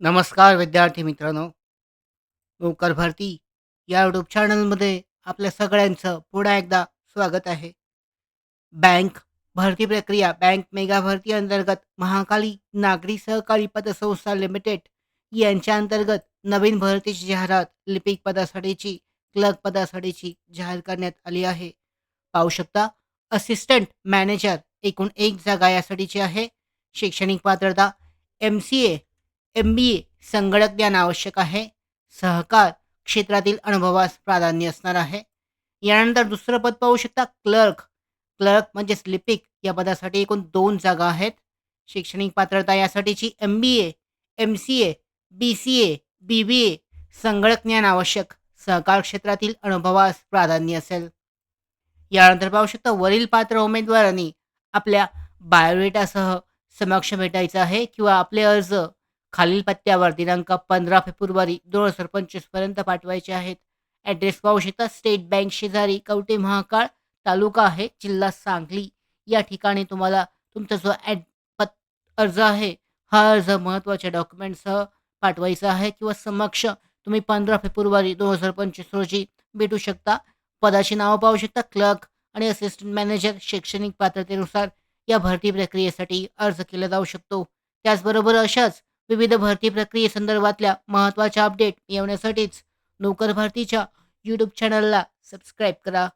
नमस्कार विद्यार्थी मित्रांनो. नोकर भरती या यूट्यूब चॅनलमध्ये आपल्या सगळ्यांचं पुन्हा एकदा स्वागत आहे. बँक भरती प्रक्रिया बँक मेगा भरती अंतर्गत महाकाली नागरी सहकारी पतसंस्था लिमिटेड यांच्या अंतर्गत नवीन भरतीची जाहिरात लिपिक पदासाठीची, क्लर्क पदासाठीची जाहीर करण्यात आली आहे. पाहू शकता असिस्टंट मॅनेजर एकूण एक जागा यासाठीची आहे. शैक्षणिक पात्रता M C A M B A संगणक ज्ञान आवश्यक आहे. सहकार क्षेत्रातील अनुभवास प्राधान्य असणार आहे. यानंतर दुसरं पद पाहू शकता क्लर्क. क्लर्क म्हणजेच लिपिक या पदासाठी एकूण दोन जागा आहेत. शैक्षणिक पात्रता यासाठीची एम-बी-ए, एम-सी-ए, बी-सी-ए, बी-बी-ए, संगणक ज्ञान आवश्यक. सहकार क्षेत्रातील अनुभवास प्राधान्य असेल. यानंतर पाहू शकता वरील पात्र उमेदवारांनी आपल्या बायोडेटासह समक्ष भेटायचं आहे किंवा आपले अर्ज खालील पत्त्यावर दिनांक 15 फेब्रुवारी 2025 पर्यंत पाठवायचे आहेत. ॲड्रेस पाहू शकता स्टेट बँक शेजारी कवठे महाकाळ तालुका आहे, जिल्हा सांगली या ठिकाणी तुम्हाला तुमचा जो ॲड पत अर्ज आहे, हा अर्ज महत्त्वाच्या डॉक्युमेंटसह पाठवायचा आहे किंवा समक्ष तुम्ही 15 फेब्रुवारी 2025 रोजी भेटू शकता. पदाची नावं पाहू शकता क्लर्क आणि असिस्टंट मॅनेजर. शैक्षणिक पात्रतेनुसार या भरती प्रक्रियेसाठी अर्ज केला जाऊ शकतो. त्याचबरोबर अशाच विविध भरती प्रक्रियेसंदर्भातल्या महत्त्वाच्या अपडेट मिळवण्यासाठीच नोकर भरतीच्या यूट्यूब चॅनलला सबस्क्राईब करा.